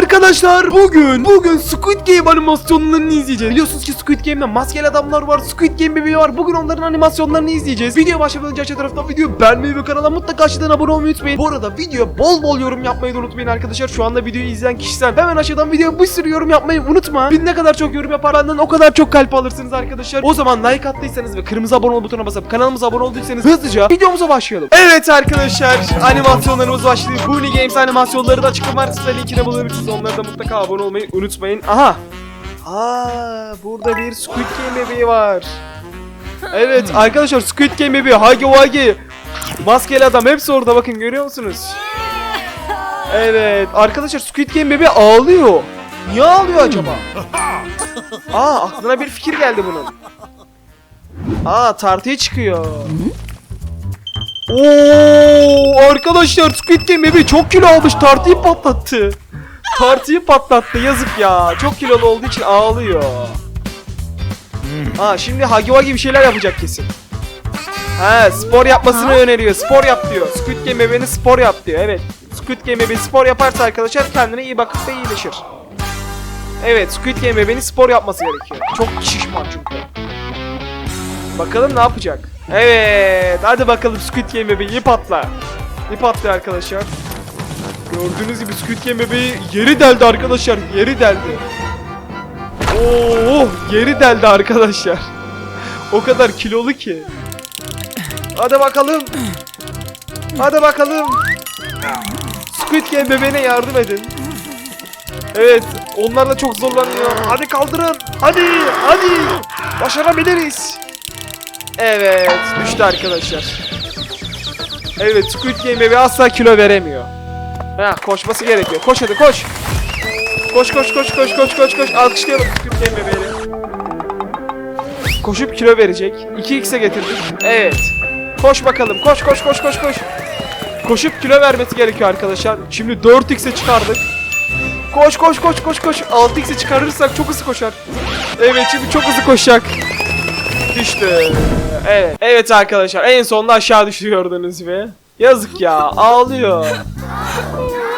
arkadaşlar bugün bugün Squid Game animasyonlarını izleyeceğiz. Biliyorsunuz ki Squid Game'de maskeli adamlar var, Squid Game bebeği var. Bugün onların animasyonlarını izleyeceğiz. Video başlamadan önce aşağı taraftan videoyu beğenmeyi ve kanala mutlaka aşağıdan abone olmayı unutmayın. Bu arada videoya bol bol yorum yapmayı da unutmayın arkadaşlar. Şu anda videoyu izleyen kişisen hemen aşağıdan videoya bir sürü yorum yapmayı unutma. Bir ne kadar çok yorum yapar benden o kadar çok kalp alırsınız arkadaşlar. O zaman like attıysanız ve kırmızı abone ol butonuna basıp kanalımıza abone olduysanız hızlıca videomuza başlayalım. Evet arkadaşlar animasyonlarımız başladı. Bunny Games animasyonları da açıklama linkine bulabilirsiniz. Onlara da mutlaka abone olmayı unutmayın. Aha. Aa, burada bir Squid Game bebeği var. Evet arkadaşlar Squid Game bebeği Hagi Wagi Maskeli adam hepsi orada bakın görüyor musunuz? Evet arkadaşlar Squid Game bebeği ağlıyor. Niye ağlıyor acaba? Aa aklına bir fikir geldi bunun. Aa tartıya çıkıyor. Oo arkadaşlar Squid Game bebeği çok kilo almış tartıyı patlattı. Tartıyı patlattı yazık ya. Çok kilolu olduğu için ağlıyor. Ha şimdi Hagi Wagi bir şeyler yapacak kesin. Ha spor yapmasını öneriyor. Spor yap diyor. Squid Game bebeğine spor yap diyor. Evet. Squid Game bebeği spor yaparsa arkadaşlar kendine iyi bakıp da iyileşir. Evet Squid Game bebeğinin spor yapması gerekiyor. Çok şişman çünkü. Bakalım ne yapacak. Evet hadi bakalım Squid Game bebeği ip atla. İp atlıyor arkadaşlar. Gördüğünüz gibi Squid Game bebeği yeri deldi arkadaşlar. Yeri deldi. Oo, yeri deldi arkadaşlar. O kadar kilolu ki. Hadi bakalım. Hadi bakalım. Squid Game bebeğine yardım edin. Evet, onlar da çok zorlanıyor. Hadi kaldırın. Hadi, hadi. Başarabiliriz. Evet, düştü arkadaşlar. Evet, Squid Game bebeği asla kilo veremiyor. Ha, koşması gerekiyor. Koş hadi koş. Koş koş koş koş koş koş koş. Alkışlayalım Game bebeğini. Koşup kilo verecek. 2x'e getirdik. Evet. Koş bakalım. Koş koş koş koş koş. Koşup kilo vermesi gerekiyor arkadaşlar. Şimdi 4x'e çıkardık. Koş koş koş koş koş. 6x'e çıkarırsak çok hızlı koşar. Evet şimdi çok hızlı koşacak. Düştü. Evet. Evet arkadaşlar en sonunda aşağı düştü gördüğünüz gibi. Yazık ya ağlıyor.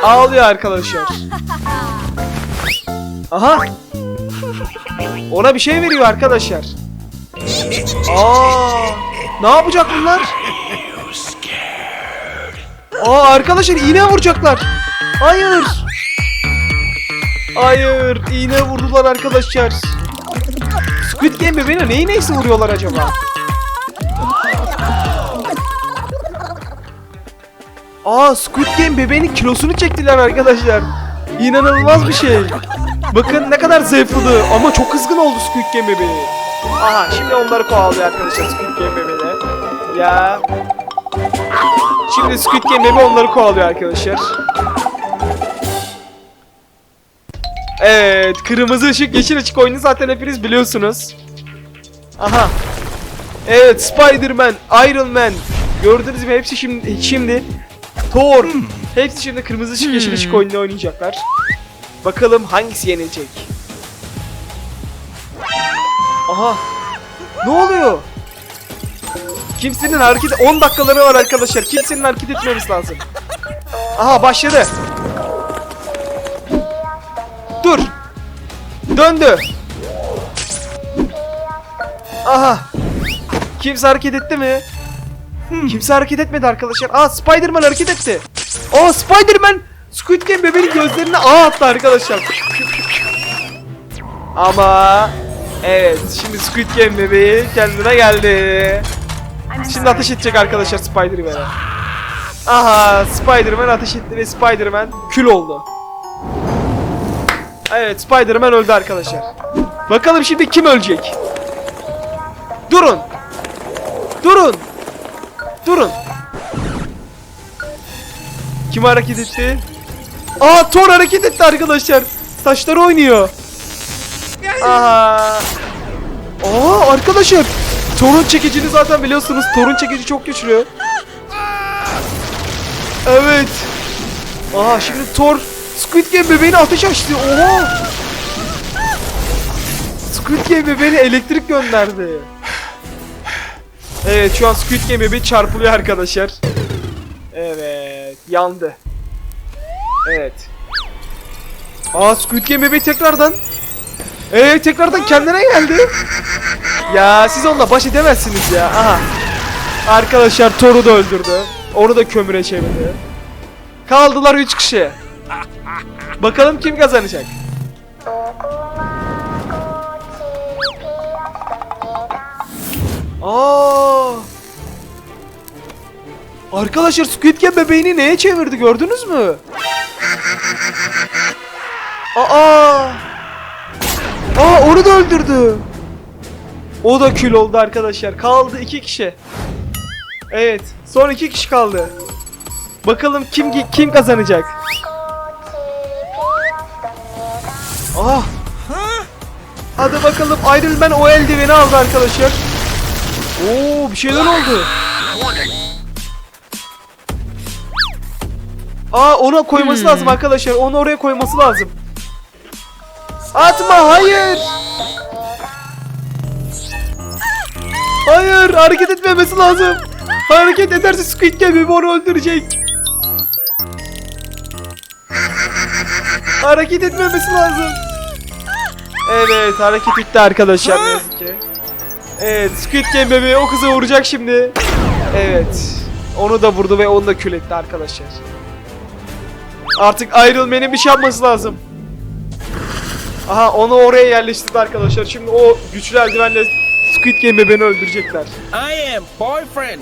Ağlıyor arkadaşlar. Aha. Ona bir şey veriyor arkadaşlar. Aa, ne yapacak bunlar? Aa arkadaşlar iğne vuracaklar. Hayır. Hayır, iğne vurdular arkadaşlar. Squid Game bebeğine neyi neyse vuruyorlar acaba? Aa Squid Game bebeğinin kilosunu çektiler arkadaşlar. İnanılmaz bir şey. Bakın ne kadar zayıfladı ama çok kızgın oldu Squid Game bebeği. Aha şimdi onları kovalıyor arkadaşlar Squid Game bebeğine. Ya. Şimdi Squid Game bebeği onları kovalıyor arkadaşlar. Evet, kırmızı ışık, yeşil ışık oyunu zaten hepiniz biliyorsunuz. Aha. Evet, Spider-Man, Iron Man. Gördüğünüz gibi hepsi şimdi şimdi Thor. Hepsi şimdi kırmızı ışık, yeşil ışık oyununu oynayacaklar. Bakalım hangisi yenilecek. Aha. Ne oluyor? Kimsenin hareket 10 dakikaları var arkadaşlar. Kimsenin hareket etmemiz lazım. Aha başladı. Dur. Döndü. Aha. Kimse hareket etti mi? Kimse hareket etmedi arkadaşlar. Aa Spider-Man hareket etti. Aa Spider-Man Squid Game bebeğin gözlerine ağ attı arkadaşlar. Ama evet şimdi Squid Game bebeği kendine geldi. Şimdi ateş edecek arkadaşlar Spider-Man'e. Aha Spider-Man ateş etti ve Spider-Man kül oldu. Evet Spider-Man öldü arkadaşlar. Bakalım şimdi kim ölecek? Durun. Durun. Durun. Kim hareket etti? Aa Thor hareket etti arkadaşlar. Saçları oynuyor. Aha. Aa arkadaşlar. Thor'un çekicini zaten biliyorsunuz. Thor'un çekici çok güçlü. Evet. Aha şimdi Thor Squid Game bebeğine ateş açtı. Oha. Squid Game bebeğine elektrik gönderdi. Evet şu an Squid Game bebeği çarpılıyor arkadaşlar. Evet yandı. Evet. Aa Squid Game bebeği tekrardan. Ee tekrardan kendine geldi. Ya siz onunla baş edemezsiniz ya. Aha. Arkadaşlar Thor'u da öldürdü. Onu da kömüre çevirdi. Kaldılar 3 kişi. Bakalım kim kazanacak. Aa! Arkadaşlar Squid Game bebeğini neye çevirdi gördünüz mü? Aa! Aa onu da öldürdü. O da kül oldu arkadaşlar. Kaldı iki kişi. Evet, son iki kişi kaldı. Bakalım kim kim kazanacak? Ah! Hadi bakalım Iron Man o eldiveni aldı arkadaşlar. Oo bir şeyler oldu. Aa ona koyması lazım arkadaşlar. Onu oraya koyması lazım. Atma hayır. Hayır hareket etmemesi lazım. Hareket ederse Squid Game onu öldürecek. Hareket etmemesi lazım. Evet hareket etti arkadaşlar ne yazık ki. Evet Squid Game bebeği o kızı vuracak şimdi. Evet. Onu da vurdu ve onu da kül etti arkadaşlar. Artık Iron Man'in bir şey yapması lazım. Aha onu oraya yerleştirdi arkadaşlar. Şimdi o güçlü eldivenle Squid Game bebeğini öldürecekler. I am boyfriend.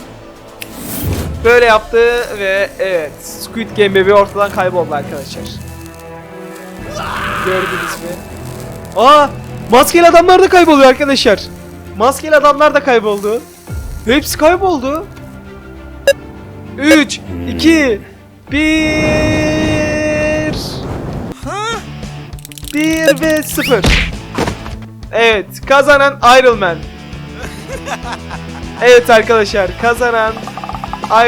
Böyle yaptı ve evet Squid Game bebeği ortadan kayboldu arkadaşlar. Gördünüz mü? Aa maskeli adamlar da kayboluyor arkadaşlar. Maskeli adamlar da kayboldu. Hepsi kayboldu. 3 2 1 1 ve 0 Evet kazanan Iron Man Evet arkadaşlar kazanan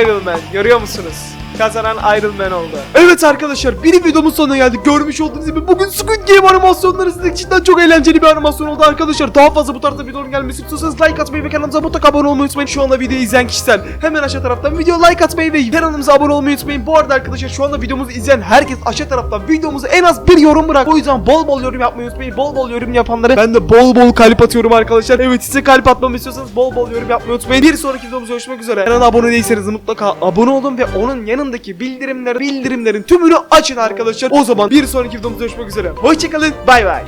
Iron Man görüyor musunuz? Kazanan Iron Man oldu. Evet arkadaşlar bir videomun sonuna geldik. Görmüş olduğunuz gibi bugün Squid Game animasyonları izledik. Cidden çok eğlenceli bir animasyon oldu arkadaşlar. Daha fazla bu tarzda videoların gelmesi istiyorsanız like atmayı ve kanalımıza mutlaka abone olmayı unutmayın. Şu anda videoyu izleyen kişisel hemen aşağı taraftan video like atmayı ve kanalımıza abone olmayı unutmayın. Bu arada arkadaşlar şu anda videomuzu izleyen herkes aşağı taraftan videomuza en az bir yorum bırak. O yüzden bol bol yorum yapmayı unutmayın. Bol bol yorum yapanlara ben de bol bol kalp atıyorum arkadaşlar. Evet size kalp atmamı istiyorsanız bol bol yorum yapmayı unutmayın. Bir sonraki videomuzda görüşmek üzere. Kanala abone değilseniz mutlaka abone olun ve onun yanındaki bildirimleri bildirimlerin tümünü açın arkadaşlar. O zaman bir sonraki videomuzda görüşmek üzere. Hoşçakalın. Bay bay.